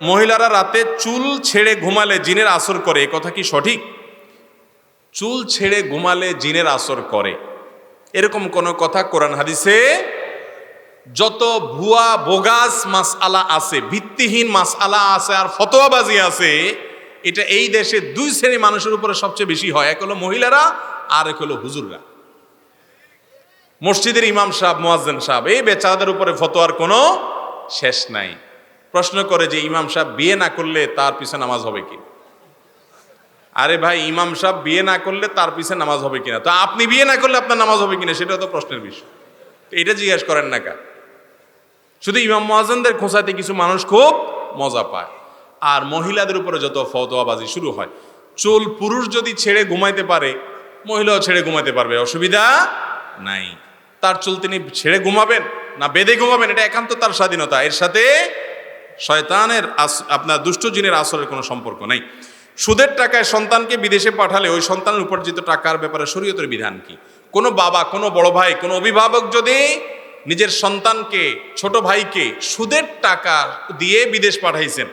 মহিলারা রাতে চুল ছেড়ে ঘুমালে জিনের আসর করে, এ কথা কি সঠিক? চুল ছেড়ে ঘুমালে জিনের আসর করে। এরকম কোনো কথা কোরআন হাদিসে যত ভুয়া, বোগাস মাস আলা আছে, ভিত্তিহীন মাস আলা আছে আর ফতোয়াবাজি আছে, এটা এই দেশে দুই শ্রেণি মানুষের উপরে সবচেয়ে বেশি হয়। এক হলো মহিলারা আর এক হলো হুজুররা। মসজিদের ইমাম সাহেব, মোয়াজ্জেন সাহেব, এই বেচারাদের উপরে ফতোয়ার কোনো শেষ নাই। প্রশ্ন করে যে ইমাম সাহেব বিয়ে না করলে তার পিছে নামাজ হবে কি? আরে ভাই, ইমাম সাহেব বিয়ে না করলে তার পিছে নামাজ হবে কিনা? তো আপনি বিয়ে না করলে আপনার নামাজ হবে কিনা? সেটা তো প্রশ্নের বিষয়। এটা জিজ্ঞেস করেন না কা শুধু ইমাম মহাজনদের খোঁচাতে কিছু মানুষ খুব মজা পায়। আর মহিলাদের উপরে যত ফতোয়াবাজি শুরু হয়, চুল পুরুষ যদি ছেড়ে ঘুমাইতে পারে, মহিলাও ছেড়ে ঘুমাইতে পারবে। অসুবিধা নাই। তার চুল তিনি ছেড়ে ঘুমাবেন না বেঁধে ঘুমাবেন, এটা একান্ত তার স্বাধীনতা। এর সাথে শয়তানের আপনার দুষ্ট জিনের আসরের কোনো সম্পর্ক নাই। সুদের টাকায় সন্তানকে বিদেশে পাঠালে ওই সন্তানের উপার্জিত টাকার ব্যাপারে শরীয়তের বিধান কি? কোনো বাবা, কোনো বড় ভাই, কোনো অভিভাবক যদি নিজের সন্তানকে, ছোট ভাইকে সুদের টাকা দিয়ে বিদেশ পাঠাইছেন,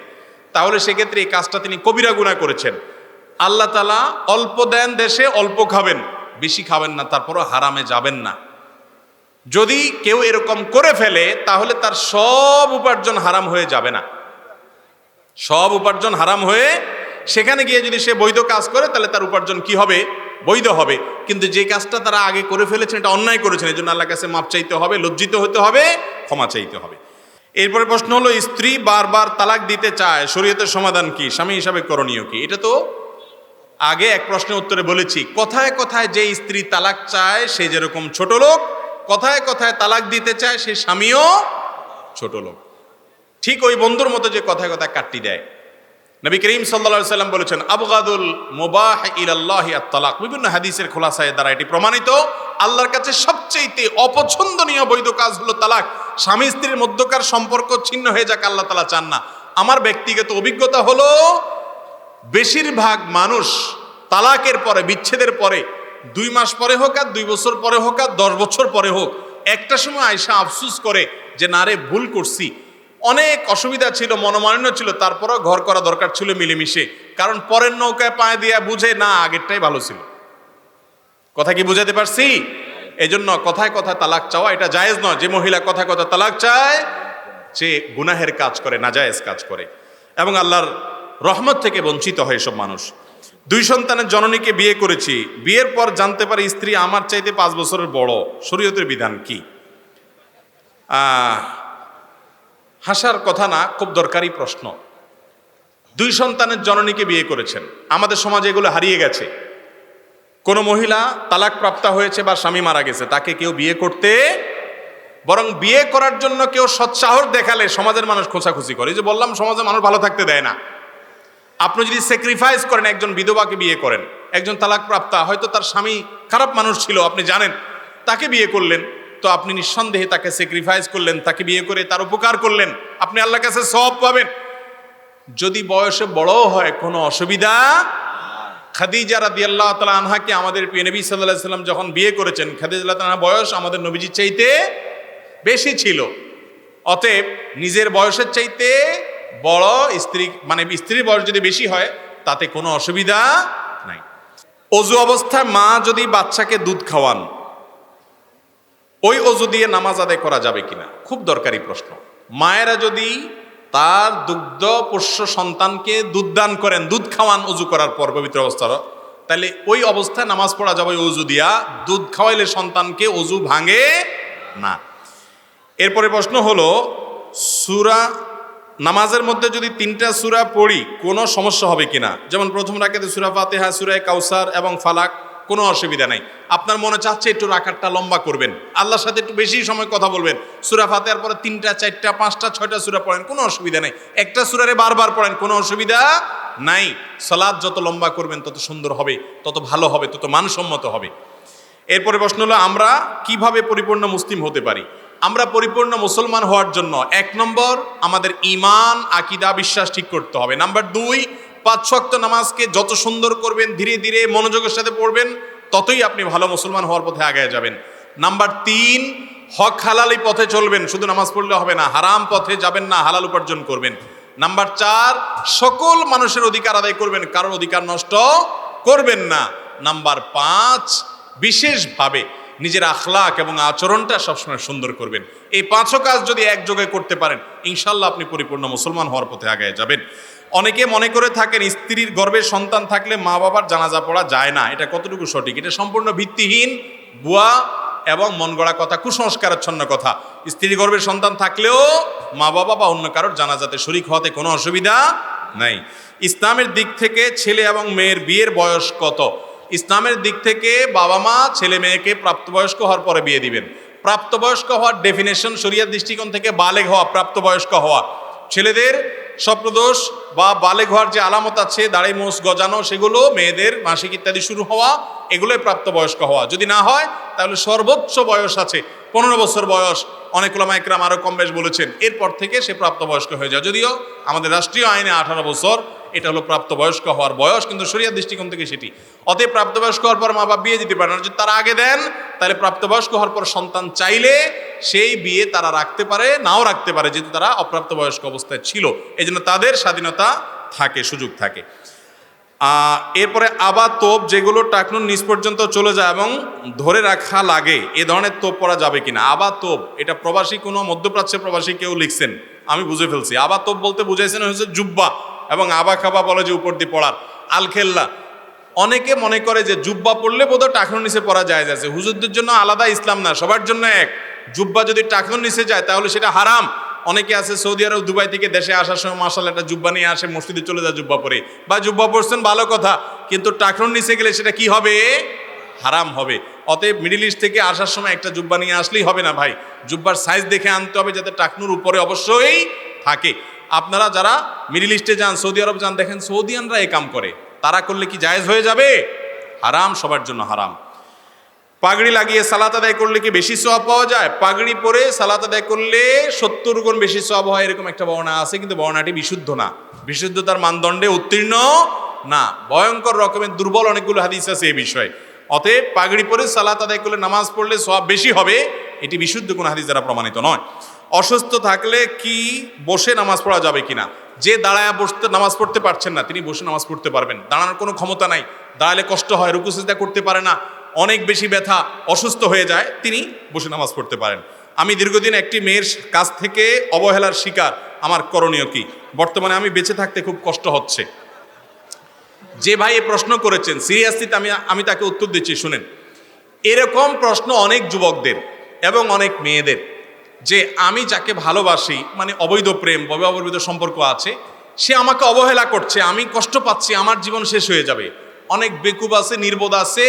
তাহলে সেক্ষেত্রে এই কাজটা তিনি কবিরা গুণা করেছেন। আল্লাহ তালা অল্প দেন দেশে, অল্প খাবেন। বেশি খাবেন না, তারপরও হারামে যাবেন না। যদি কেউ এরকম করে ফেলে, তাহলে তার সব উপার্জন হারাম হয়ে যাবে না। সব উপার্জন হারাম হয়ে সেখানে গিয়ে যদি সে বৈধ কাজ করে, তাহলে তার উপার্জন কি হবে? বৈধ হবে। কিন্তু যে কাজটা তারা আগে করে ফেলেছেন, এটা অন্যায় করেছেন এই জন্য আল্লাহ কাছে মাপ চাইতে হবে, লজ্জিত হতে হবে, ক্ষমা চাইতে হবে। এরপরে প্রশ্ন হলো, স্ত্রী বারবার তালাক দিতে চায়, শরীয়তের সমাধান কি? স্বামী হিসাবে করণীয় কি? এটা তো আগে এক প্রশ্নের উত্তরে বলেছি। কথায় কথায় যে স্ত্রী তালাক চায়, সে যেরকম ছোট লোক কথায় কথায় তালাক দিতে চায় সে স্বামীও ছোট লোক। ঠিক ওই বন্ধুর মতো যে কথায় কথায় কাটটি দেয়। নবী করিম সাল্লা সাল্লাম বলেছেন, আবগাদুল মোবাহ ইলাল্লাহি আত-তালাক। বিভিন্ন হাদিসের খোলাসায় দ্বারা এটি প্রমাণিত। আল্লাহর কাছে সবচেয়ে অপছন্দনীয় বৈধ কাজ হলো তালাক। স্বামী স্ত্রীর মধ্যকার সম্পর্ক ছিন্ন হয়ে যাক, আল্লাহ তালা চান না। আমার ব্যক্তিগত অভিজ্ঞতা হলো, বেশিরভাগ মানুষ তালাকের পরে, বিচ্ছেদের পরে দুই মাস পরে হোক আর দুই বছর পরে হোক আর দশ বছর পরে হোক, একটা সময় আয়সা আফসুস করে যে, না রে, ভুল করছি। অনেক অসুবিধা ছিল, মনোমালিন্য ছিল, তারপরও ঘর করা দরকার ছিল মিলেমিশে। কারণ পরের নৌকায় পায়ে দিয়া বুঝে, না, আগেরটাই ভালো ছিল। কথা কি বুঝাতে পারছি? এই জন্য কথায় কথায় তালাক চাওয়া, এটা জায়েজ নয়। যে মহিলা কথায় কথা তালাক চায়, সে গুনাহের কাজ করে, নাজায়েজ কাজ করে। এবং আল্লাহর রহমত থেকে বঞ্চিত হয় এসব মানুষ। দুই সন্তানের জননীকে বিয়ে করেছি। বিয়ের পর জানতে পারে স্ত্রী আমার চাইতে পাঁচ বছরের বড়। শরীয়তের বিধান কি? হাসার কথা না, খুব দরকারি প্রশ্ন। দুই সন্তানের জননীকে বিয়ে করেছেন। আমাদের সমাজে এগুলো হারিয়ে গেছে। কোনো মহিলা তালাক প্রাপ্তা হয়েছে বা স্বামী মারা গেছে, তাকে কেউ বিয়ে করতে, বরং বিয়ে করার জন্য কেউ সৎসাহস দেখালে সমাজের মানুষ খোঁচাখুচি করে। যে বললাম, সমাজের মানুষ ভালো থাকতে দেয় না। আপনি যদি স্যাক্রিফাইস করেন, একজন বিধবাকে বিয়ে করেন, একজন তালাক প্রাপ্তা হয়তো তার স্বামী খারাপ মানুষ ছিল, আপনি জানেন, তাকে বিয়ে করলেন, তো আপনি নিঃসন্দেহে তাকে স্যাক্রিফাইস করলেন, তাকে বিয়ে করে তার উপকার করলেন, আপনি আল্লাহর কাছে সব পাবেন। যদি বয়সে বড় হয়, কোনো অসুবিধা খাদিজা রাদি আল্লাহ তালা আনহাকে আমাদের নবী সাল্লাহ সাল্লাম যখন বিয়ে করেছেন, খাদিজা তালা বয়স আমাদের নবীজির চাইতে বেশি ছিল। অতএব নিজের বয়সের চাইতে বড় স্ত্রী মানে স্ত্রীর বয়স যদি বেশি হয়, তাতে কোনো অসুবিধা নাই। অজু অবস্থায় মা যদি বাচ্চাকে দুধ খাওয়ান, ওই অজু দিয়ে নামাজ আদায় করা যাবে কিনা? খুব দরকারি প্রশ্ন। মায়েরা যদি তার দুগ্ধ পোষ্য সন্তানকে দুধ দান করেন, দুধ খাওয়ান অজু করার পর, পবিত্র অবস্থার, তাহলে ওই অবস্থায় নামাজ পড়া যাবে অজু দিয়া, দুধ খাওয়াইলে সন্তানকে অজু ভাঙে না। এরপরে প্রশ্ন হলো, সুরা নামাজের মধ্যে যদি তিনটা সুরা পড়ি, কোনো সমস্যা হবে কিনা? যেমন প্রথম রাখাতে সুরা ফাতেহা, সুরায় কাউসার এবং ফালাক, কোনো অসুবিধা নাই। আপনার মনে চাচ্ছে একটু রাখারটা লম্বা করবেন, আল্লাহর সাথে একটু বেশি সময় কথা বলবেন, সুরা ফাতেহার পরে তিনটা, চারটা, পাঁচটা, ছয়টা সুরা পড়েন, কোনো অসুবিধা নেই। একটা সুরারে বারবার পড়েন, কোনো অসুবিধা নাই। সালাদ যত লম্বা করবেন, তত সুন্দর হবে, তত ভালো হবে, তত মানসম্মত হবে। এরপরে প্রশ্ন হলো, আমরা কীভাবে পরিপূর্ণ মুসলিম হতে পারি? আমরা পরিপূর্ণ মুসলমান হওয়ার জন্য এক নম্বর আমাদের ইমান আকিদা, বিশ্বাস ঠিক করতে হবে। নাম্বার দুই, পাঁচ শক্ত নামাজকে যত সুন্দর করবেন, ধীরে ধীরে মনোযোগের সাথে পড়বেন, ততই আপনি ভালো মুসলমান হওয়ার পথে আগে যাবেন। নাম্বার তিন, হক হালালি পথে চলবেন, শুধু নামাজ পড়লে হবে না, হারাম পথে যাবেন না, হালাল উপার্জন করবেন। নাম্বার চার, সকল মানুষের অধিকার আদায় করবেন, কারোর অধিকার নষ্ট করবেন না। নাম্বার পাঁচ, বিশেষভাবে নিজের আখলাক এবং আচরণটা সবসময় সুন্দর করবেন। এই পাঁচও কাজ যদি একযোগে করতে পারেন ইনশাল্লাহ আপনি পরিপূর্ণ মুসলমান হওয়ার পথে আগে যাবেন। অনেকে মনে করে থাকেন স্ত্রীর গর্ভে সন্তান থাকলে মা বাবার জানাজা পড়া যায় না। এটা কতটুকু সঠিক? এটা সম্পূর্ণ ভিত্তিহীন বুয়া এবং মন গড়া কথা, কুসংস্কারাচ্ছন্ন কথা। স্ত্রীর গর্ভের সন্তান থাকলেও মা বাবা বা অন্য কারোর জানাজাতে শরিক হওয়াতে কোনো অসুবিধা নাই। ইসলামের দিক থেকে ছেলে এবং মেয়ের বিয়ের বয়স কত? ইসলামের দিক থেকে বাবা মা, ছেলে মেয়েকে প্রাপ্তবয়স্ক হওয়ার পরে বিয়ে দিবেন। প্রাপ্তবয়স্ক হওয়ার ডেফিনেশন শরিয়ার দৃষ্টিকোণ থেকে বালেগ হওয়া, প্রাপ্তবয়স্ক হওয়া। ছেলেদের স্বপ্নদোষ বা বালেগ হওয়ার যে আলামত আছে, দাড়ি মোষ গজানো, সেগুলো মেয়েদের মাসিক ইত্যাদি শুরু হওয়া, এগুলোই প্রাপ্তবয়স্ক হওয়া। যদি না হয়, তাহলে সর্বোচ্চ বয়স আছে, পনেরো বছর বয়স। অনেক একরাম আরও কম বেশ বলেছেন, এরপর থেকে সে প্রাপ্তবয়স্ক হয়ে যায়। যদিও আমাদের রাষ্ট্রীয় আইনে আঠারো বছর এটা হলো প্রাপ্তবয়স্ক হওয়ার বয়স, কিন্তু শরিয়ার দৃষ্টিকোণ থেকে সেটি। অতএব প্রাপ্তবয়স্ক হওয়ার পর মা বাবা বিয়ে দিতে পারে না। যদি তারা আগে দেন, তাহলে প্রাপ্তবয়স্ক হওয়ার পর সন্তান চাইলে সেই বিয়ে তারা রাখতে পারে, নাও রাখতে পারে, যেহেতু তারা অপ্রাপ্তবয়স্ক অবস্থায় ছিল। এই জন্য তাদের স্বাধীনতা থাকে, সুযোগ থাকে। এরপরে আবার তোপ, যেগুলো টাকনুর নিচ পর্যন্ত চলে যায় এবং ধরে রাখা লাগে, এ ধরনের তোপ পরা যাবে কিনা? আবার তোপ, এটা প্রবাসী কোনো মধ্যপ্রাচ্যের প্রবাসী কেউ লিখছেন, আমি বুঝে ফেলছি। আবার তোপ বলতে বুঝাইছেন হচ্ছে জুব্বা। এবং আবা খাবা বলে যে উপর দিয়ে পড়ার। আলখেল্লা অনেকে মনে করে যে জুব্বা পড়লে বোধহয় টাকনুর নিচে পড়া যায় যাচ্ছে হুজুরদের জন্য আলাদা ইসলাম না, সবার জন্য এক। জুব্বা যদি টাকনুর নিচে যায়, তাহলে সেটা হারাম। অনেকে আছে সৌদি আরব দুবাই থেকে দেশে আসার সময় মাসাল একটা জুব্বা নিয়ে আসে, মসজিদে চলে যায় জুব্বা পরে। বা জুব্বা পরছেন ভালো কথা। কিন্তু টাকনুর নিচে গেলে সেটা কি হবে? হারাম হবে। অতএব মিডিল ইস্ট থেকে আসার সময় একটা জুব্বা নিয়ে আসলেই হবে না ভাই। জুব্বার সাইজ দেখে আনতে হবে যাতে টাকনুর উপরে অবশ্যই থাকে। আপনারা যারা মিডিল ইস্টে যান সৌদি আরব যান, দেখেন সৌদিয়ানরা এই কাম করে। তারা করলে কি জায়েজ হয়ে যাবে? হারাম, সবার জন্য হারাম। পাগড়ি লাগিয়ে সালাত আদায় করলে কি বেশি সব পাওয়া যায়? পাগড়ি পরে সালাত আদায় করলে সত্তর গুণ বেশি সব হয়, এরকম একটা বর্ণনা আছে, কিন্তু বর্ণাটি বিশুদ্ধ না। বিশুদ্ধতার মানদণ্ডে উত্তীর্ণ না। ভয়ঙ্কর রকমের দুর্বল অনেকগুলো হাদিস আছে এই বিষয়ে। অতএব পাগড়ি পরে সালাত আদায় করলে নামাজ পড়লে সব বেশি হবে, এটি বিশুদ্ধ কোনো হাদিস দ্বারা প্রমাণিত নয়। অসুস্থ থাকলে কি বসে নামাজ পড়া যাবে কিনা? যে দাঁড়ায় বসতে, নামাজ পড়তে পারছেন না, তিনি বসে নামাজ পড়তে পারবেন। দাঁড়ানোর কোনো ক্ষমতা নাই। দাঁড়ালে কষ্ট হয় রুকুসিদা করতে পারে না। অনেক বেশি ব্যথা, অসুস্থ হয়ে যায়, তিনি বসে নামাজ পড়তে পারেন। আমি দীর্ঘদিন একটি মেয়ের কাছ থেকে অবহেলার শিকার। আমার করণীয় কি? বর্তমানে আমি বেঁচে থাকতে খুব কষ্ট হচ্ছে। যে ভাই এ প্রশ্ন করেছেন, সিরিয়াসলি আমি আমি তাকে উত্তর দিচ্ছি, শুনেন। এরকম প্রশ্ন অনেক যুবকদের এবং অনেক মেয়েদের। যে আমি যাকে ভালোবাসি মানে অবৈধ প্রেম অবৈধ সম্পর্ক আছে, সে আমাকে অবহেলা করছে, আমি কষ্ট পাচ্ছি, আমার জীবন শেষ হয়ে যাবে। অনেক বেকুব আছে, নির্বোধ আছে,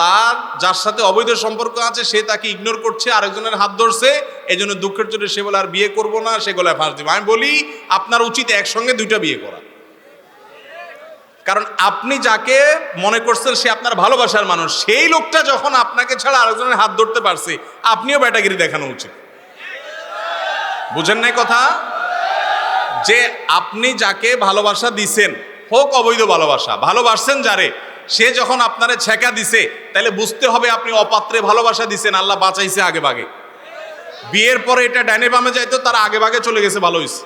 তার, যার সাথে অবৈধ সম্পর্ক আছে, সে তাকে ইগনোর করছে, আরেকজনের হাত ধরছে এই জন্য দুঃখের জন্য সে বলে, আর বিয়ে করব না, সে গলায় ফাঁস দিব। আমি বলি, আপনার উচিত একসঙ্গে দুইটা বিয়ে করা। কারণ আপনি যাকে মনে করছেন সে আপনার ভালোবাসার মানুষ, সেই লোকটা যখন আপনাকে ছাড়া আরেকজনের হাত ধরতে পারছে, আপনিও ব্যাটাগিরি দেখানো উচিত। বুঝেন নাই কথা? যে আপনি যাকে ভালোবাসা দিছেন, হোক অবৈধ ভালোবাসা, ভালোবাসছেন যারে, সে যখন আপনারে ছেঁকা দিছে তাহলে বুঝতে হবে আপনি অপাত্রে ভালোবাসা দিছেন, আল্লাহ বাঁচাইছে আগে বাগে বিয়ের পরে এটা ডাইনে বামে যাইতো, তারা আগে বাগে চলে গেছে, ভালো হয়েছে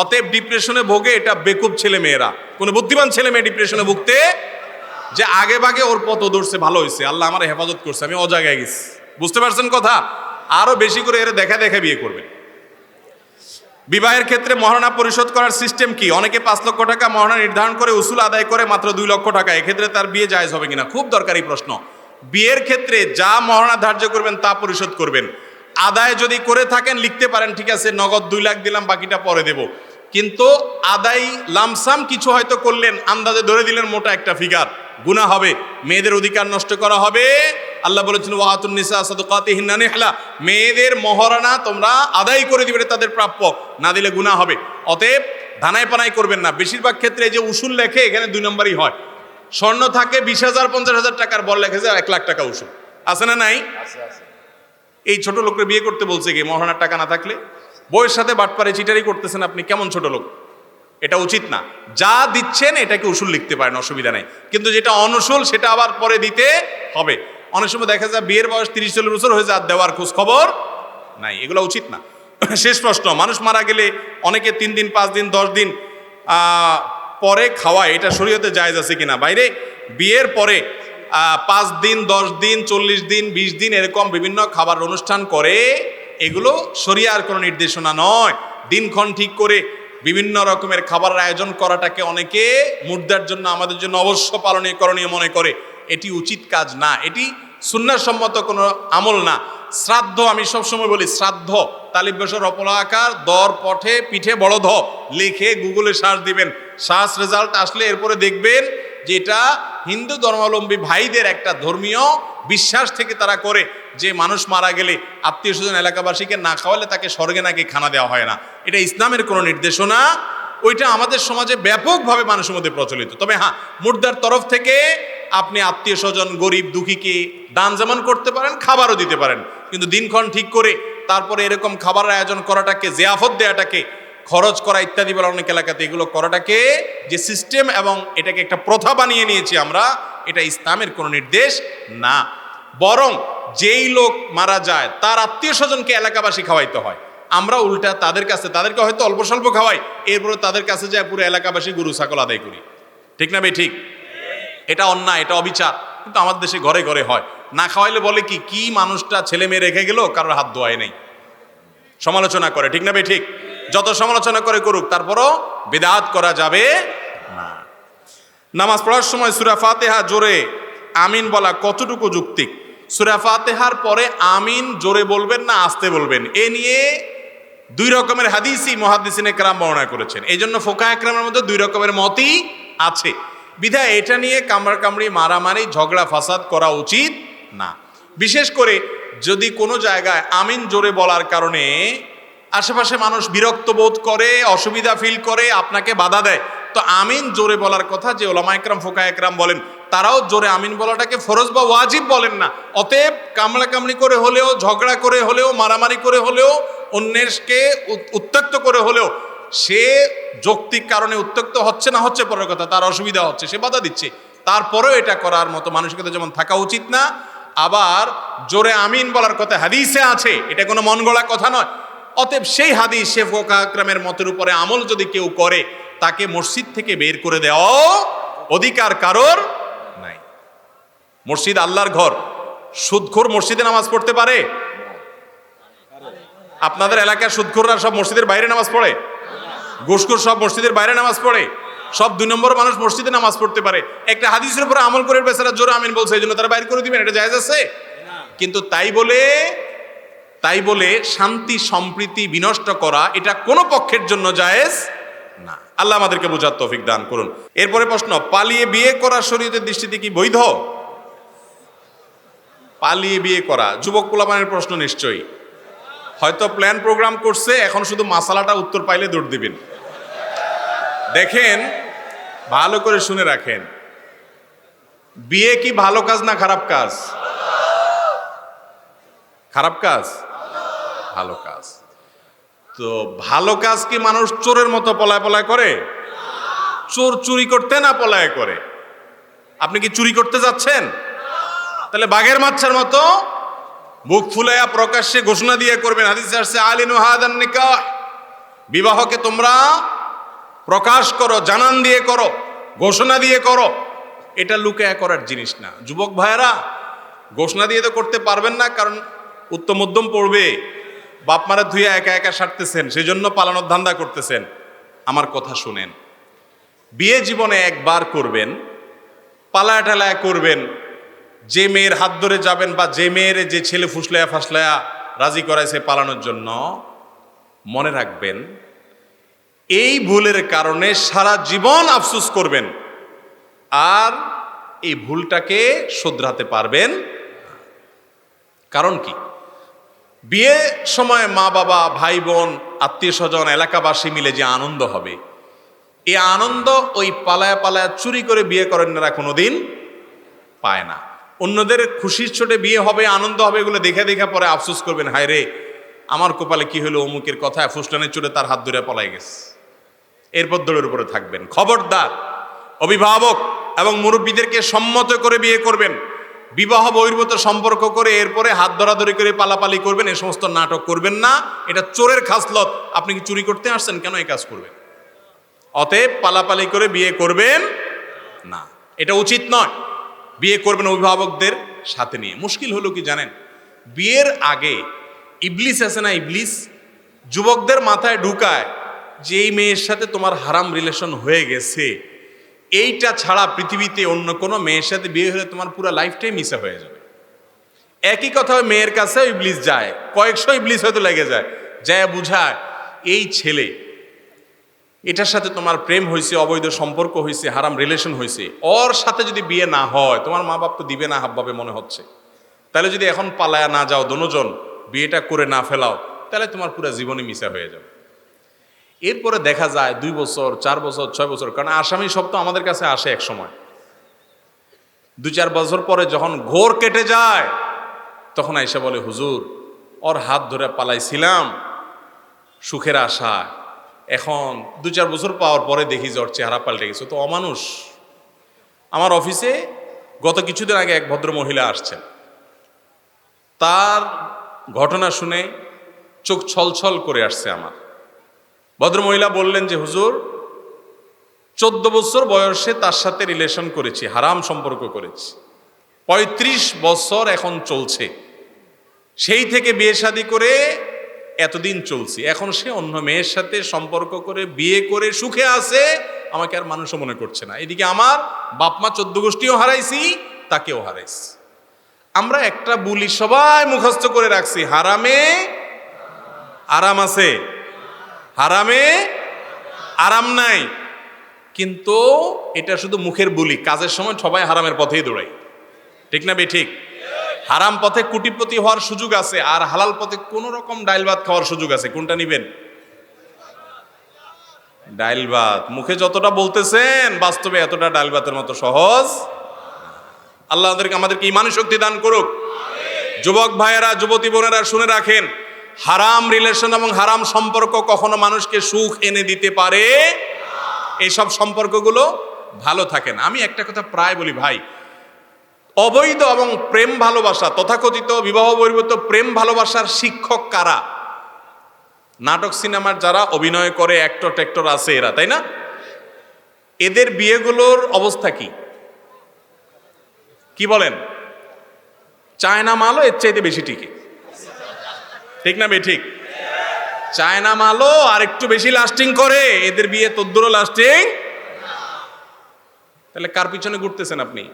অতএব ডিপ্রেশনে ভোগে এটা বেকুব ছেলে মেয়েরা। কোনো বুদ্ধিমান ছেলে মেয়ে ডিপ্রেশনে ভুগতে যে আগে বাগে ওর পথ ধরছে ভালো হয়েছে আল্লাহ আমার হেফাজত করছে, আমি অজাগায় গেছি। বুঝতে পারছেন কথা? আরও বেশি করে এর দেখা দেখা বিয়ে করবেন বিবাহের ক্ষেত্রে মহারণা পরিশোধ করার সিস্টেম কি? অনেকে পাঁচ লক্ষ টাকা মহারণা নির্ধারণ করে উসুল আদায় করে মাত্র দুই লক্ষ টাকা। এক্ষেত্রে তার বিয়ে জায়জ হবে কিনা? খুব দরকারি প্রশ্ন। বিয়ের ক্ষেত্রে যা মহারণা ধার্য করবেন তা পরিশোধ করবেন। আদায় যদি করে থাকেন, লিখতে পারেন, ঠিক আছে, নগদ দুই লাখ দিলাম, বাকিটা পরে দেব। কিন্তু আদায় লামসাম কিছু হয়তো করলেন, আন্দাজে ধরে দিলেন মোটা একটা ফিগার। গুণা হবে, মেয়েদের অধিকার নষ্ট করা হবে। আল্লাহ বলেছেন ওয়াহাতুন নিসা সাদকাতিহিন্না নিহলা। মেয়েদের মহারণা তোমরা আদায় করে দিবে তাদের প্রাপ্য। না দিলে গুণা হবে। অতএব ধানায় পানায় করবেন না। বেশিরভাগ ক্ষেত্রে যে উসুল লেখে এখানে দুই নম্বরই হয়। স্বর্ণ থাকে বিশ হাজার পঞ্চাশ হাজার টাকার বল লেখে যায় এক লাখ টাকা উসুল। আছে না নাই? এই ছোট লোকের বিয়ে করতে বলছে কি? মহারণার টাকা না থাকলে? বইয়ের সাথে বাটপারে চিটারি করতেছেন আপনি কেমন ছোট লোক? এটা উচিত না। যা দিচ্ছেন এটাকে উসুল লিখতে পারেন অসুবিধা নেই। কিন্তু যেটা অনসুল সেটা আবার পরে দিতে হবে। অনেক সময় দেখা যায় বিয়ের বয়স তিরিশ, চল্লিশ বছর হয়ে যায় দেওয়ার খোঁজ খবর নাই। এগুলো উচিত না। শেষ প্রশ্ন, মানুষ মারা গেলে অনেকে তিন দিন, পাঁচ দিন, দশ দিন পরে খাওয়ায়, এটা শরীয়তে জায়েজ আছে কিনা? বাইরে, বিয়ের পরে পাঁচ দিন, দশ দিন, চল্লিশ দিন, বিশ দিন এরকম বিভিন্ন খাবার অনুষ্ঠান করে, এগুলো শরিয়ার কোনো নির্দেশনা নয়। দিনক্ষণ ঠিক করে বিভিন্ন রকমের খাবারের আয়োজন করাটাকে অনেকে মুদ্রার জন্য, আমাদের জন্য অবশ্য পালনীয়, করণীয় মনে করে। এটি উচিত কাজ না, এটি সুন্নাসম্মত কোনো আমল না। শ্রাদ্ধ, আমি সবসময় বলি শ্রাদ্ধ। তালিব অপলাকার দর পঠে পিঠে বড় ধ লিখে গুগলে সার্চ দিবেন। সার্চ রেজাল্ট আসলে এরপরে দেখবেন যে এটা হিন্দু ধর্মাবলম্বী ভাইদের একটা ধর্মীয় বিশ্বাস থেকে তারা করে। যে মানুষ মারা গেলে আত্মীয় স্বজন এলাকাবাসীকে না খাওয়ালে তাকে স্বর্গে নাকি খানা দেওয়া হয় না। এটা ইসলামের কোনো নির্দেশনা। ওইটা আমাদের সমাজে ব্যাপকভাবে মানুষের মধ্যে প্রচলিত। তবে হ্যাঁ মুর্দার তরফ থেকে আপনি আত্মীয় স্বজন, গরিব, দুঃখীকে দান যেমন করতে পারেন, খাবারও দিতে পারেন। কিন্তু দিনক্ষণ ঠিক করে তারপরে এরকম খাবারের আয়োজন করাটাকে, জিয়াফত দেওয়াটাকে খরচ করা ইত্যাদি বলে অনেক এলাকাতে এগুলো করাটাকে যে সিস্টেম এবং এটাকে একটা প্রথা বানিয়ে নিয়েছি আমরা, এটা ইসলামের কোনো নির্দেশ না। বরং যেই লোক মারা যায়, তার আত্মীয় স্বজনকে এলাকাবাসী খাওয়াইতে হয়। আমরা উল্টা তাদের কাছে, তাদেরকে হয়তো অল্প স্বল্প খাওয়াই এরপরে তাদের কাছে যায় পুরো এলাকাবাসী গরু, ছাগল আদায় করি। ঠিক না ভাই? ঠিক। এটা অন্যায়, এটা অবিচার। কিন্তু আমাদের দেশে ঘরে ঘরে হয়। না খাওয়াইলে বলে কি কি মানুষটা ছেলে মেয়ে রেখে গেল, কারোর হাত ধোয়ায় নেই। সমালোচনা করে, ঠিক না ভাই? ঠিক। যত সমালোচনা করে করুক, তারপরও বেদাত করা যাবে না। নামাজ পড়ার সময় সুরা ফাতেহা জোরে আমিন বলা কতটুকু যুক্তিক সুরা ফাতেহার পরে আমিন জোরে বলবেন না, আসতে বলবেন? এ নিয়ে দুই রকমের হাদিসই মহাদিসিন একরাম বর্ণনা করেছেন। এই জন্য ফোকা একরামের মধ্যে দুই রকমের মতই আছে। বিধায় এটা নিয়ে কামড়া কামড়ি, মারামারি, ঝগড়া, ফাসাদ করা উচিত না। বিশেষ করে যদি কোনো জায়গায় আমিন জোরে বলার কারণে আশেপাশে মানুষ বিরক্ত বোধ করে, অসুবিধা ফিল করে, আপনাকে বাধা দেয়, তো আমিন জোরে বলার কথা যে ওলামা একরাম ফোকা একরাম বলেন, তারাও জোরে আমিন বলাটাকে ফরজ বা ওয়াজিব বলেন না। অতএব কামড়া কামড়ি করে হলেও, ঝগড়া করে হলেও, মারামারি করে হলেও অন্যেরকে উত- উত্ত্যক্ত করে হলেও সে যৌক্তিক কারণে উত্ত্যক্ত হচ্ছে না হচ্ছে পরের কথা, তার অসুবিধা হচ্ছে, সে বাধা দিচ্ছে। তারপরেও এটা করার মতো মানসিকতা যেমন থাকা উচিত না, আবার জোরে আমিন বলার কথা হাদিসে আছে, এটা কোনো মন গড়া কথা নয়। অতএব সেই হাদিস শেফ আকরামের মতের উপরে আমল যদি কেউ করে, তাকে মসজিদ থেকে বের করে দেওয়া অধিকার কারোর নাই। মসজিদ আল্লাহর ঘর, সুদখোর মসজিদে নামাজ পড়তে পারে আপনাদের এলাকার সুদখোররা সব মসজিদের বাইরে নামাজ পড়ে। ঘুষখোর সব মসজিদের বাইরে নামাজ পড়ে। সব দুই নম্বর মানুষ মসজিদে নামাজ পড়তে পারে। একটা হাদিসের উপরে আমল করে বেচারা জোরে আমিন বলছে, এই জন্য তারা বাইর করে দিবেন, এটা জায়েজ আছে? কিন্তু তাই বলে তাই বলে শান্তি, সম্প্রীতি বিনষ্ট করা এটা কোনো পক্ষের জন্য জায়েজ না। আল্লাহ আমাদেরকে বোঝার তৌফিক দান করুন। এরপরে প্রশ্ন, পালিয়ে বিয়ে করা শরীয়তের দৃষ্টিতে কি বৈধ? পালিয়ে বিয়ে করা, যুবক পোলাপানের প্রশ্ন নিশ্চয়ই। হয়তো প্ল্যান প্রোগ্রাম করছে, এখন শুধু মাসালাটা উত্তর পাইলে দৌড় দিবেন। দেখেন, ভালো করে শুনে রাখেন। বিয়ে কি ভালো কাজ না খারাপ কাজ? খারাপ কাজ? ভালো কাজ। তো ভালো কাজ কি মানুষ চোরের মতো পলায় পলায় করে? চোর চুরি করতে না পলায় করে? আপনি কি চুরি করতে যাচ্ছেন? তাহলে বাঘের মাচ্ছার মতো বুক ফুলাইয়া প্রকাশ্যে ঘোষণা দিয়ে করবেন। হাদিসে আসছে, আলিনু হাদান নিকাহ। বিবাহকে তোমরা প্রকাশ করো, জানান দিয়ে করো, ঘোষণা দিয়ে করো। এটা লুকায়া করার জিনিস না। যুবক ভাইয়েরা, ঘোষণা দিয়ে তো করতে পারবেন না, কারণ উত্তম মধ্যম পড়বে। বাপ মারা ধুয়ে একা একা সারতেছেন সেই জন্য পালানোর ধান্দা করতেছেন। আমার কথা শুনেন। বিয়ে জীবনে একবার করবেন, পালায়া টালায়া করবেন যে মেয়ের হাত ধরে যাবেন বা যে মেয়ের যে ছেলে ফুসলায়া ফাসলায়া রাজি করাইছে পালানোর জন্য, মনে রাখবেন, এই ভুলের কারণে সারা জীবন আফসুস করবেন আর এই ভুলটাকে শোধরাতে পারবেন কারণ কি? বিয়ে সময় মা বাবা, ভাই বোন, আত্মীয় স্বজন, এলাকাবাসী মিলে যে আনন্দ হবে এই আনন্দ ওই পালায়া পালায়া চুরি করে বিয়ে করেন না কোনোদিন পায় না। অন্যদের খুশির ছোটে বিয়ে হবে, আনন্দ হবে, এগুলো দেখে দেখে পরে আফসোস করবেন, হায় রে, আমার কপালে কি হলো অমুকের কথা ফুসলানের চোটে তার হাত ধরে পলাই গেছে। এরপর দৌড়ের উপরে থাকবেন। খবরদার, অভিভাবক এবং মুরব্বীদেরকে সম্মত করে বিয়ে করবেন। বিবাহ বহির্ভূত সম্পর্ক করে এরপরে হাত ধরাধরি করে পালাপালি করবেন। এ সমস্ত নাটক করবেন না। এটা চোরের খাসলত। আপনি কি চুরি করতে আসছেন? কেন এই কাজ করবেন? অতএব পালাপালি করে বিয়ে করবেন না। এটা উচিত নয়। বিয়ে করবেন অভিভাবকদের সাথে নিয়ে। মুশকিল হলো কি জানেন? বিয়ের আগে ইবলিস আছে না ইবলিস? যুবকদের মাথায় ঢুকায় যে এই মেয়ের সাথে তোমার হারাম রিলেশন হয়ে গেছে। এইটা ছাড়া পৃথিবীতে অন্য কোনো মেয়ের সাথে বিয়ে হলে তোমার পুরো লাইফটাই মিসে হয়ে যাবে। একই কথা মেয়ের কাছে ইবলিস যায়। কয়েকশো ইবলিস হয়তো লেগে যায়। যায় বুঝায় এই ছেলে এটার সাথে তোমার প্রেম হয়েছে অবৈধ সম্পর্ক হয়েছে হারাম রিলেশন হয়েছে ওর সাথে যদি বিয়ে না হয়, তোমার মা বাপ তো দিবে না হাবভাবে মনে হচ্ছে। তাহলে যদি এখন পালায়া না যাও দনোজন বিয়েটা করে না ফেলাও, তাহলে তোমার পুরো জীবনে মিশা হয়ে যাবে। এরপরে দেখা যায় দুই বছর, চার বছর, ছয় বছর, কারণ আসামি সব তো আমাদের কাছে আসে এক সময়। দু চার বছর পরে যখন ঘোর কেটে যায়, তখন আইসা বলে, হুজুর, ওর হাত ধরে পালাইছিলাম, সুখের আশা এখন দু চার বছর পাওয়ার পরে দেখি ওর চেহারা পাল্টে গেছে। তো অমানুষ। আমার অফিসে গত কিছুদিন আগে এক ভদ্র মহিলা আসছেন। তার ঘটনা শুনে চোখ ছলছল করে আসছে আমার। ভদ্রমহিলা বললেন যে, হুজুর, চোদ্দ বছর বয়সে তার সাথে রিলেশন করেছি, হারাম সম্পর্ক করেছি। পঁয়ত্রিশ বছর এখন চলছে। সেই থেকে বিয়ে শাদী করে এতদিন চলছি। এখন সে অন্য মেয়ের সাথে সম্পর্ক করে, বিয়ে করে, সুখে আছে, আমাকে আর মানুষও মনে করছে না। এদিকে আমার বাপমা চোদ্দ গোষ্ঠীও হারাইছি, তাকেও হারাইছি। আমরা একটা বুলি সবাই মুখস্থ করে রাখছি। হারামে আরাম আছে। হারামে আরাম নাই। কিন্তু এটা শুধু মুখের বুলি। কাজের সময় সবাই হারামের পথেই দৌড়াই। ঠিক না বে, ঠিক? হারাম পথে কুটিপতি হওয়ার সুযোগ আছে আর হালাল পথে কোন রকম ডাইল ভাত খাওয়ার সুযোগ আছে। কোনটা নিবেন? ডাইল ভাত। মুখে যতটা বলতেছেন, বাস্তবে এতটা ডাইল ভাতের মতো সহজ। আল্লাহ আমাদেরকে আমাদেরকে ইমানি শক্তি দান করুক। যুবক ভাইয়েরা, যুবতী বোনেরা শুনে রাখেন, হারাম রিলেশন এবং হারাম সম্পর্ক কখনো মানুষকে সুখ এনে দিতে পারে। এইসব সম্পর্কগুলো ভালো থাকেন আমি একটা কথা প্রায় বলি, ভাই অবৈধ এবং প্রেম ভালোবাসা, তথাকথিত বিবাহ বহির্ভূত প্রেম ভালোবাসার শিক্ষক কারা? নাটক, সিনেমার যারা অভিনয় করে অ্যাক্টর ট্যাক্টর আছে এরা, তাই না? এদের বিয়েগুলোর অবস্থা কি? কি বলেন? চায়না মালও এর চাইতে বেশি টিকে। ঠিক না বে ঠিক। চায়না মালও আর একটু বেশি লাস্টিং করে, এদের বিয়ে তদ্দুরও লাস্টিং তাহলে কার পিছনে ঘুরতেছেন আপনি?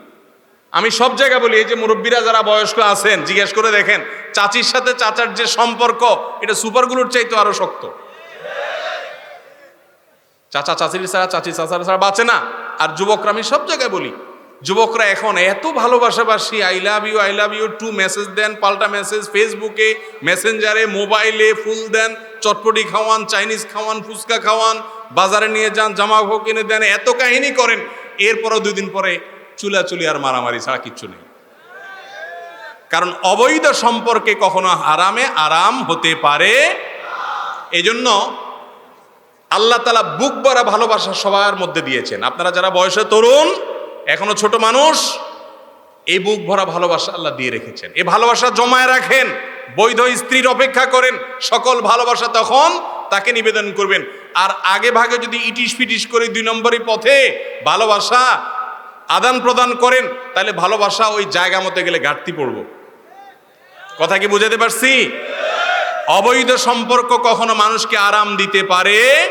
আমি সব জায়গায় বলি, এই যে মুরব্বীরা যারা বয়স্ক আছেন, জিজ্ঞেস করে দেখেন, চাচির সাথে চাচার যে সম্পর্ক, এটা সুপারগুলোর চাইতে আরও শক্ত। চাচা চাচির ছাড়া চাচি চাচার ছাড়া বাঁচে না। আর যুবকরা, আমি সব জায়গায় বলি, যুবকরা এখন এত ভালোবাসাবাসি I love you I love you too message দেন, পাল্টা মেসেজ ফেসবুকে মেসেঞ্জারে মোবাইলে ফুল দেন, চটপটি খাওয়ান চাইনিজ খাওয়ান, ফুচকা খাওয়ান, বাজারে নিয়ে যান, জামা কিনে দেন, এত কাহিনী করেন। এরপরও দুই দিন পরে চুলাচুলি আর মারামারি ছাড়া কিচ্ছু নেই। কারণ অবৈধ সম্পর্কে কখনো আরামে আরাম হতে পারে এজন্য আল্লাহ তালা বুক ভরা ভালোবাসা সবার মধ্যে দিয়েছেন। আপনারা যারা বয়সে তরুণ, এখনও ছোট মানুষ, এই বুক ভরা ভালোবাসা আল্লাহ দিয়ে রেখেছেন। এই ভালোবাসা জমায় রাখেন, বৈধ স্ত্রীর অপেক্ষা করেন, সকল ভালোবাসা তখন তাকে নিবেদন করবেন। আর আগে ভাগে যদি ইটিস পিটিস করে দুই নম্বরই পথে ভালোবাসা আদান প্রদান করেন, তাহলে ভালোবাসা ওই জায়গা মতো গেলে ঘাটতি পড়ব। কথা কি বুঝাতে পারছি? অবৈধ সম্পর্ক কখনো মানুষকে আরাম দিতে পারে?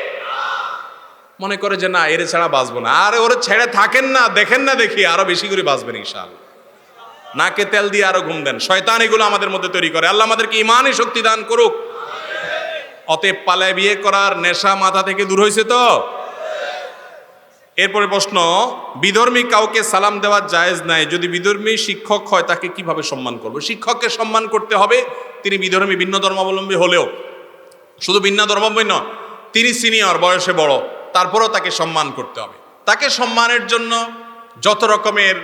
মনে করে যে না, এর ছাড়া বাঁচবো না। আর ওরে ছেড়ে থাকেন না, দেখেন না দেখি, আরও বেশি করে বাঁচবেন ইনশাল নাকে তেল দিয়ে আরও ঘুম দেন। শয়তান এগুলো আমাদের মধ্যে তৈরি করে। আল্লাহ আমাদেরকে ইমানই শক্তি দান করুক। অতএব পালায় বিয়ে করার নেশা মাথা থেকে দূর হয়েছে তো? এরপরে প্রশ্ন, বিধর্মী কাউকে সালাম দেওয়া জায়েজ নাই। যদি বিধর্মী শিক্ষক হয়, তাকে কীভাবে সম্মান করব? শিক্ষককে সম্মান করতে হবে, তিনি বিধর্মী, ভিন্ন ধর্মাবলম্বী হলেও। শুধু ভিন্ন ধর্মাবলম্বী নয়, তিনি সিনিয়র, বয়সে বড়, তারপরেও তাকে সম্মান করতে হবে। তাকে সম্মানের জন্য যত রকমের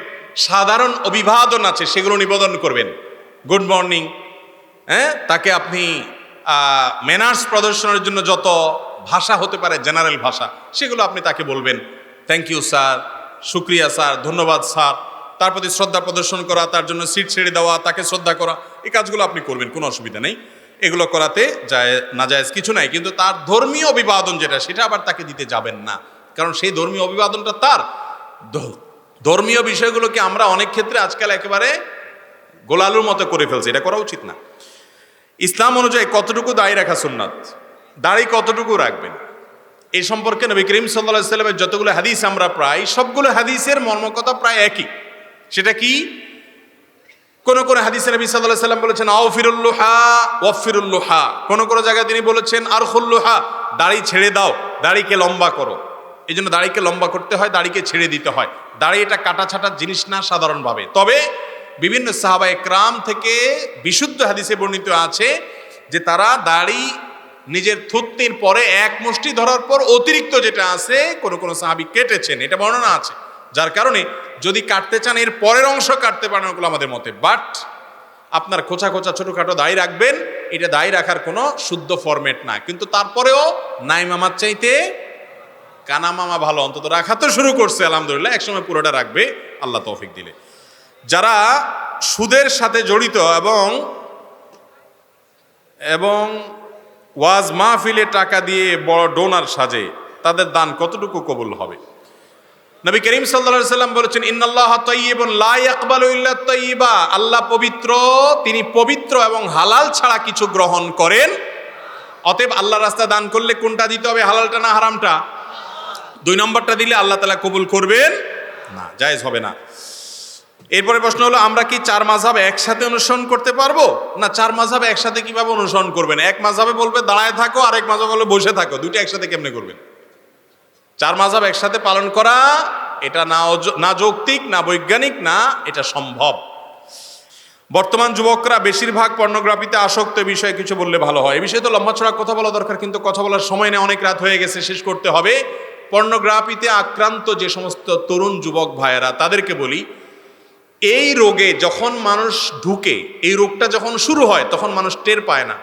সাধারণ অভিবাদন আছে, সেগুলো নিবেদন করবেন। Good morning. হ্যাঁ তাকে আপনি ম্যানার্স প্রদর্শনের জন্য যত ভাষা হতে পারে জেনারেল ভাষা, সেগুলো আপনি তাকে বলবেন। থ্যাংক ইউ স্যার শুক্রিয়া স্যার ধন্যবাদ স্যার তার প্রতি শ্রদ্ধা প্রদর্শন করা, তার জন্য সিট ছেড়ে দেওয়া, তাকে শ্রদ্ধা করা, এই কাজগুলো আপনি করবেন, কোনো অসুবিধা নেই। এগুলো করাতে যায়, না যায় কিছু নাই, কিন্তু তার ধর্মীয় অভিবাদন যেটা, সেটা আবার তাকে দিতে যাবেন না। কারণ সেই ধর্মীয় অভিবাদনটা তার। ধর্মীয় বিষয়গুলোকে আমরা অনেক ক্ষেত্রে আজকাল একেবারে গোলালুর মতো করে ফেলছি, এটা করা উচিত না। ইসলাম অনুযায়ী কতটুকু দাড়ি রাখা সুন্নাত? দাড়ি কতটুকু রাখবেন? এই সম্পর্কে নবী করিম সাল্লাহ সাল্লামের যতগুলো হাদিস আমরা প্রায়, সবগুলো হাদিসের মর্মকথা প্রায় একই। সেটা কি? কোন কোন হাদিসে নবী সাল্লাহ সাল্লাম বলেছেন আওফিরুল্লোহা ওয়ফিরুল্লোহা কোন কোন জায়গায় তিনি বলেছেন আর খুল্লোহা দাড়ি ছেড়ে দাও, দাড়িকে লম্বা করো। এই জন্য দাড়িকে লম্বা করতে হয়, দাড়িকে ছেড়ে দিতে হয়। দাড়ি এটা কাটা ছাটার জিনিস না, সাধারণভাবে। তবে বিভিন্ন সাহাবা একরাম থেকে বিশুদ্ধ হাদিসে বর্ণিত আছে যে তারা দাড়ি নিজের থুতনির পরে এক মুষ্টি ধরার পর অতিরিক্ত যেটা আছে, কোন কোন সাহাবি কেটেছেন, এটা বর্ণনা আছে। যার কারণে যদি কাটতে চান, এর পরের অংশ কাটতে পারেন ওগুলো আমাদের মতে। বাট আপনার খোঁচা খোঁচা ছোটোখাটো দায়ী রাখবেন, এটা দায়ী রাখার কোনো শুদ্ধ ফরম্যাট না। কিন্তু তারপরেও নাই মামার চাইতে কানা মামা ভালো, অন্তত রাখা তো শুরু করছে, আলহামদুলিল্লাহ, একসময় পুরোটা রাখবে, আল্লাহ তৌফিক দিলে। যারা সুদের সাথে জড়িত এবং এবং ওয়াজ মাহফিলে টাকা দিয়ে বড় ডোনার সাজে, তাদের দান কতটুকু কবুল হবে? নবী করিম সাল্লা সাল্লাম বলেছেন, ইন্নাল্লাহ তৈবন লা ইয়াকবালু ইল্লা তৈবা আল্লাহ পবিত্র, তিনি পবিত্র এবং হালাল ছাড়া কিছু গ্রহণ করেন। অতএব আল্লাহ রাস্তা দান করলে কোনটা দিতে হবে, হালালটা না হারামটা? দুই নম্বরটা দিলে আল্লাহ তালা কবুল করবেন? না, জায়েজ হবে না। এরপরে প্রশ্ন হলো, আমরা কি চার মাঝাব একসাথে অনুসরণ করতে পারব? না, চার মাঝাব একসাথে কীভাবে অনুসরণ করবেন? এক মাঝাবে বলবে, দাঁড়ায় থাকো আর এক মাঝাবে বলবে, বসে থাকো। দুইটা একসাথে কেমনে করবেন? চার মাঝাব একসাথে পালন করা, এটা না না যৌক্তিক, না বৈজ্ঞানিক, না এটা সম্ভব। বর্তমান যুবকরা বেশিরভাগ পর্নোগ্রাফিতে আসক্ত বিষয়ে কিছু বললে ভালো হয়। এ বিষয়ে তো লম্বা ছড়া কথা বলা দরকার, কিন্তু কথা বলার সময় নেই অনেক রাত হয়ে গেছে, শেষ করতে হবে। পর্নোগ্রাফিতে আক্রান্ত যে সমস্ত তরুণ যুবক ভাইয়েরা, তাদেরকে বলি এই রোগে যখন মানুষ ঢুকে, এই রোগটা যখন শুরু হয়, তখন মানুষ টের পায় না।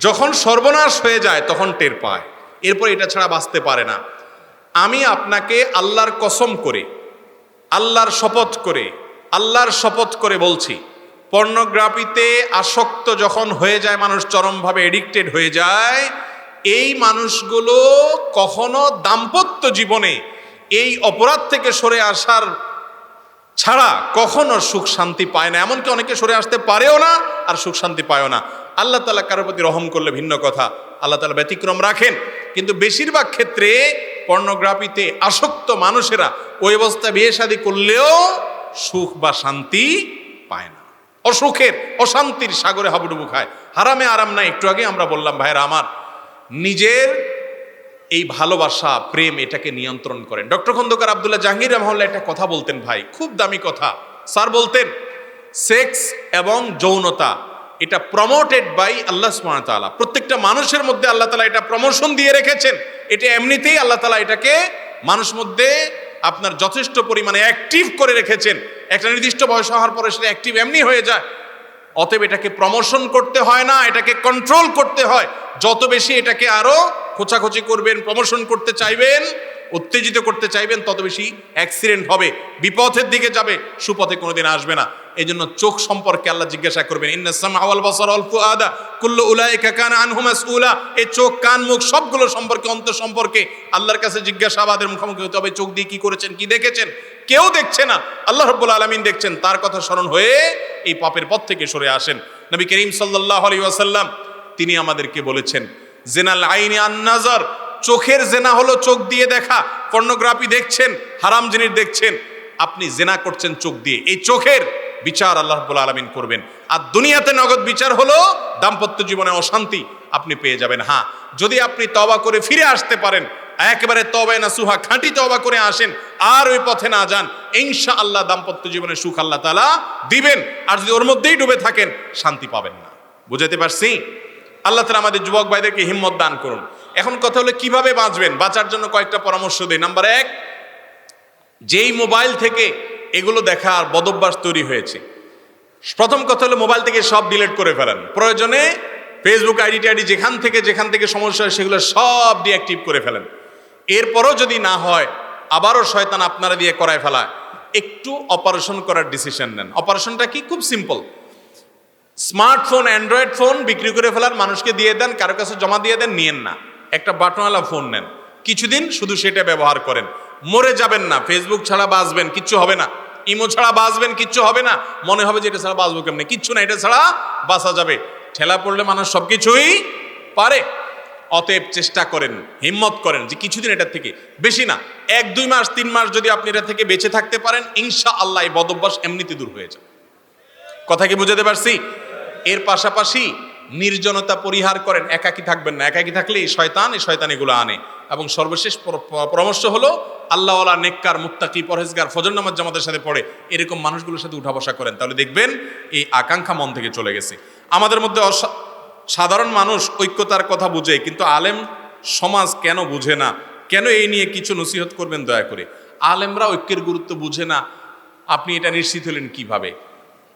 যখন সর্বনাশ হয়ে যায়, তখন টের পায়। এরপর এটা ছাড়া বাঁচতে পারে না। আমি আপনাকে আল্লাহর কসম করে, আল্লাহর শপথ করে, আল্লাহর শপথ করে বলছি, পর্নোগ্রাফিতে আসক্ত যখন হয়ে যায়, মানুষ চরমভাবে এডিক্টেড হয়ে যায়, এই মানুষগুলো কখনো দাম্পত্য জীবনে এই অপরাধ থেকে সরে আসার ছাড়া কখনো সুখ শান্তি পায় না। এমনকি অনেকে সরে আসতে পারেও না আর সুখ শান্তি পায়ও না। আল্লাহ তালা কারোর প্রতি রহম করলে ভিন্ন কথা। আল্লাহ তালা ব্যতিক্রম রাখেন। কিন্তু বেশিরভাগ ক্ষেত্রে পর্নোগ্রাফিতে আসক্ত মানুষেরা ওই অবস্থা বিয়ে শাদী করলেও সুখ বা শান্তি পায় না। অসুখের, অশান্তির সাগরে হাবুডুবু খায়। হারামে আরাম না একটু আগে আমরা বললাম ভাইরা আমার নিজের এই ভালোবাসা, প্রেম এটাকে নিয়ন্ত্রণ করেন ডক্টর খন্দকার আবদুল্লাহ জাহাঙ্গীর রহমাল্লাহ একটা কথা বলতেন ভাই, খুব দামি কথা। স্যার বলতেন, সেক্স এবং যৌনতা, এটা প্রমোটেড বাই আল্লাহ তাআলা। প্রত্যেকটা মানুষের মধ্যে আল্লাহ তালা এটা প্রমোশন দিয়ে রেখেছেন। এটা এমনিতেই আল্লাহ তালা এটাকে মানুষ মধ্যে আপনার যথেষ্ট পরিমাণে অ্যাক্টিভ করে রেখেছেন। একটা নির্দিষ্ট বয়স হওয়ার পরে সেটা অ্যাক্টিভ এমনি হয়ে যায়। অতএব এটাকে প্রমোশন করতে হয় না, এটাকে কন্ট্রোল করতে হয়। যত বেশি এটাকে আরও খোঁচাখুচি করবেন প্রমোশন করতে চাইবেন, উত্তেজিত করতে চাইবেন, তত বেশি অ্যাক্সিডেন্ট হবে। বিপথের দিকে যাবে, সুপথে কোনোদিন আসবে না। এই জন্য চোখ সম্পর্কে আল্লাহ জিজ্ঞাসা করবেন আদা কুল্লু উলাইকা কান আনহুমাস উলা এই চোখ, কান, মুখ সবগুলো সম্পর্কে, অন্তর সম্পর্কে আল্লাহর কাছে জিজ্ঞাসাবাদের মুখোমুখি হতে হবে। চোখ দিয়ে কি করেছেন, কি দেখেছেন? কেউ দেখছে না। আল্লাহ রব্বুল আলমিন দেখছেন, তার কথা স্মরণ হয়ে এই পাপের পথ থেকে সরে আসেন। নবী করিম সাল্লাহ আলী ওয়াসাল্লাম, তিনি আমাদেরকে বলেছেন জেনাল আইনি আন্নাজার। চোখের জেনা হলো চোখ দিয়ে দেখা। পর্নোগ্রাফি দেখছেন, হারাম জিনিস দেখছেন। আপনি জেনা করছেন চোখ দিয়ে। এই চোখের বিচার আল্লাহ রব্বুল আলমিন করবেন। আর দুনিয়াতে নগদ বিচার হলো দাম্পত্য জীবনে অশান্তি আপনি পেয়ে যাবেন। হ্যাঁ যদি আপনি তবা করে ফিরে আসতে পারেন, একেবারে তবায় না সুহা খাঁটি তবা করে আসেন, আর ওই পথে না যান ইনশা আল্লাহ দাম্পত্য জীবনে সুখ আল্লাহ তালা দিবেন। আর যদি ওর মধ্যেই ডুবে থাকেন, শান্তি পাবেন না। বুঝাতে পারছি? আল্লাহ তালা আমাদের যুবক ভাইদেরকে হিম্মত দান করুন। এখন কথা হলো কীভাবে বাঁচবেন? বাঁচার জন্য কয়েকটা পরামর্শ দিই। নাম্বার এক, যেই মোবাইল থেকে এগুলো দেখার বদভ্যাস তৈরি হয়েছে, প্রথম কথা হলো মোবাইল থেকে সব ডিলেট করে ফেলেন। প্রয়োজনে ফেসবুক আইডি টাইডি যেখান থেকে যেখান থেকে সমস্যা হয় সেগুলো সব ডিঅ্যাক্টিভ করে ফেলেন। এরপরও যদি না হয়, আবারও শয়তান আপনারা দিয়ে করায় ফেলায়। একটু অপারেশন করার ডিসিশন নেন। অপারেশনটা কি? খুব সিম্পল স্মার্টফোন অ্যান্ড্রয়েড ফোন বিক্রি করে ফেলার মানুষকে দিয়ে দেন, কারও কাছে জমা দিয়ে দেন, নিয়েন না। একটা বাটনওয়ালা ফোন নেন। কিছুদিন শুধু সেটা ব্যবহার করেন। মরে যাবেন না ফেসবুক ছাড়া বাঁচবেন, কিচ্ছু হবে না। ইমো ছাড়া বাঁচবেন, কিচ্ছু হবে না। মনে হবে যে এটা ছাড়া বাঁচবো কেমনি? কিচ্ছু না, এটা ছাড়া বাঁচা যাবে। ঠেলা পড়লে মানুষ সব কিছুই পারে। অতএব চেষ্টা করেন, হিম্মত করেন যে কিছুদিন এটার থেকে বেশি না। এক, দুই মাস, তিন মাস যদি আপনি এটা থেকে বেঁচে থাকতে পারেন ইনশা আল্লাহ এই বদভ্যাস এমনিতে দূর হয়ে যাবে। কথা কি বুঝাতে পারছি? এর পাশাপাশি নির্জনতা পরিহার করেন, একাকি থাকবেন না। একাকি থাকলে এই শয়তান এই শয়তান এগুলো আনে। এবং সর্বশেষ পরামর্শ হলো, আল্লাহওয়ালা নেককার, মুত্তাকি, পরহেজগার ফজর নামাজ জামাতের সাথে পড়ে, এরকম মানুষগুলোর সাথে উঠা বসা করেন। তাহলে দেখবেন এই আকাঙ্ক্ষা মন থেকে চলে গেছে। আমাদের মধ্যে সাধারণ মানুষ ঐক্যতার কথা বুঝে, কিন্তু আলেম সমাজ কেন বুঝে না? কেন এই নিয়ে কিছু নসিহত করবেন দয়া করে? আলেমরা ঐক্যের গুরুত্ব বুঝে না। আপনি এটা নিশ্চিত হলেন কীভাবে?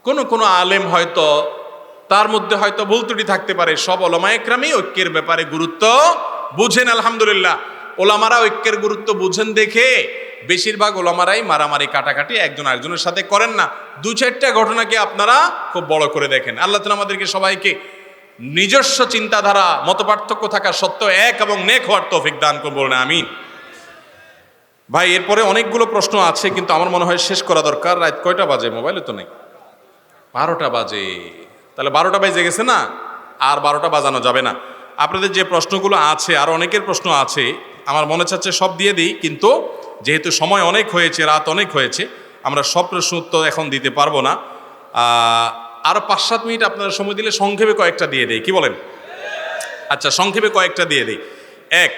কোনো কোনো আলেম হয়তো তার মধ্যে হয়তো ভুল ত্রুটি থাকতে পারে। সব ওলামা একরামই ঐক্যের ব্যাপারে গুরুত্ব বুঝেন, আলহামদুলিল্লাহ। ওলামারা ঐক্যের গুরুত্ব বুঝেন দেখে বেশিরভাগ ওলামারাই মারামারি, কাটাকাটি একজন আরেকজনের সাথে করেন না। দু চারটা ঘটনাকে আপনারা খুব বড় করে দেখেন। আল্লাহ তালা আমাদেরকে সবাইকে নিজস্ব চিন্তাধারা, মতপার্থক্য থাকা সত্ত্বেও এক এবং নেক হওয়ার তৌফিক দান করব না আমি ভাই, এরপরে অনেকগুলো প্রশ্ন আছে, কিন্তু আমার মনে হয় শেষ করা দরকার। রাত কয়টা বাজে? মোবাইলে তো নেই। বারোটা বাজে। তাহলে বারোটা বেজে গেছে না? আর বারোটা বাজানো যাবে না। আপনাদের যে প্রশ্নগুলো আছে আর অনেকের প্রশ্ন আছে আমার মনে চাচ্ছে সব দিয়ে দিই কিন্তু যেহেতু সময় অনেক হয়েছে রাত অনেক হয়েছে আমরা সব প্রশ্ন উত্তর এখন দিতে পারব না। আহ, আরও পাঁচ সাত মিনিট আপনারা সময় দিলে সংক্ষেপে কয়েকটা দিয়ে দেয় কি বলেন? আচ্ছা সংক্ষেপে কয়েকটা দিয়ে দিই। এক